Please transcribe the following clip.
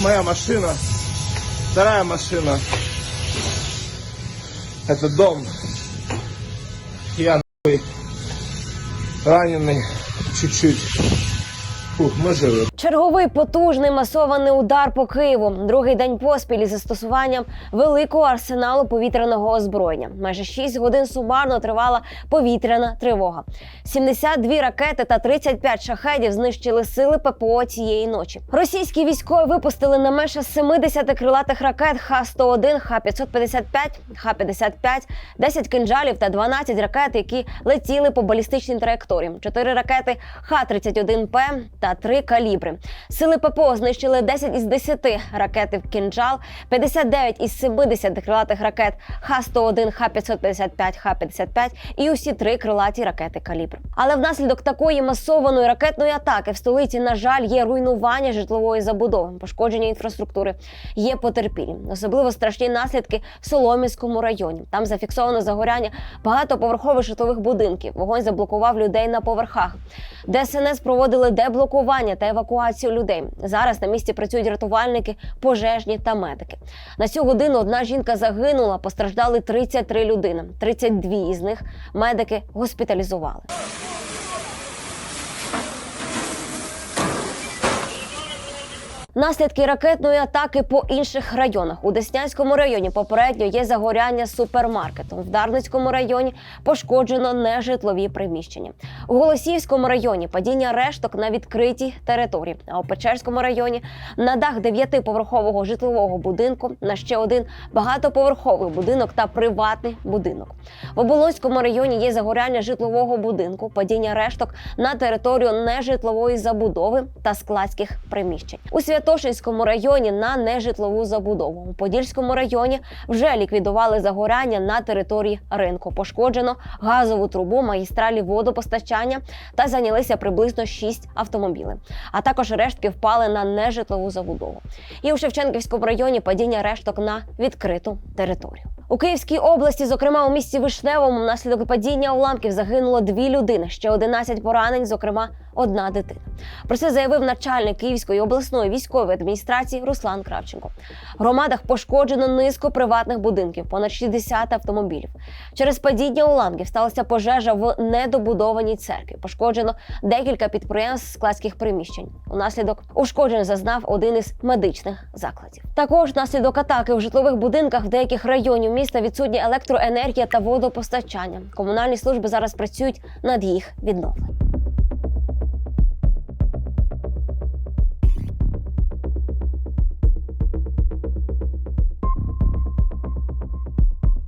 моя машина. Вторая машина. Это дом. Я нахуй раненый чуть-чуть. Фух, мы живы. Черговий потужний масований удар по Києву. Другий день поспіль із застосуванням великого арсеналу повітряного озброєння. Майже 6 годин сумарно тривала повітряна тривога. 72 ракети та 35 шахедів знищили сили ППО цієї ночі. Російські військові випустили не менше 70 крилатих ракет Х-101, Х-555, Х-55, 10 кинджалів та 12 ракет, які летіли по балістичній траєкторії. 4 ракети Х-31П та 3 калібри. Сили ППО знищили 10 із 10 ракет «Кінжал», 59 із 70 крилатих ракет Х-101, Х-555, Х-55 і усі три крилаті ракети «Калібр». Але внаслідок такої масованої ракетної атаки в столиці, на жаль, є руйнування житлової забудови, пошкодження інфраструктури, є потерпілі. Особливо страшні наслідки в Солом'янському районі. Там зафіксовано загоряння багатоповерхових житлових будинків. Вогонь заблокував людей на поверхах. ДСНС проводили деблокування та евакуацію людей. Зараз на місці працюють рятувальники, пожежні та медики. На цю годину одна жінка загинула, постраждали 33 людини. 32 із них медики госпіталізували. Наслідки ракетної атаки по інших районах у Деснянському районі попередньо є загоряння супермаркету. В Дарницькому районі пошкоджено нежитлові приміщення. У Голосіївському районі падіння решток на відкритій території. А у Печерському районі на дах дев'ятиповерхового житлового будинку на ще один багатоповерховий будинок та приватний будинок. В Оболонському районі є загоряння житлового будинку, падіння решток на територію нежитлової забудови та складських приміщень. У Святошинському районі на нежитлову забудову. У Подільському районі вже ліквідували загоряння на території ринку. Пошкоджено газову трубу магістралі водопостачання та зайнялися приблизно 6 автомобілів. А також рештки впали на нежитлову забудову. І у Шевченківському районі падіння решток на відкриту територію. У Київській області, зокрема у місті Вишневому, внаслідок падіння уламків загинуло дві людини, ще 11 поранень, зокрема одна дитина. Про це заявив начальник Київської обласної військової адміністрації Руслан Кравченко. В громадах пошкоджено низку приватних будинків, понад 60 автомобілів. Через падіння уламків сталася пожежа в недобудованій церкві. Пошкоджено декілька підприємств складських приміщень. Унаслідок ушкоджень зазнав один із медичних закладів. Також внаслідок атаки у житлових будинках в деяких районів міста відсутні електроенергія та водопостачання. Комунальні служби зараз працюють над їх відновленням.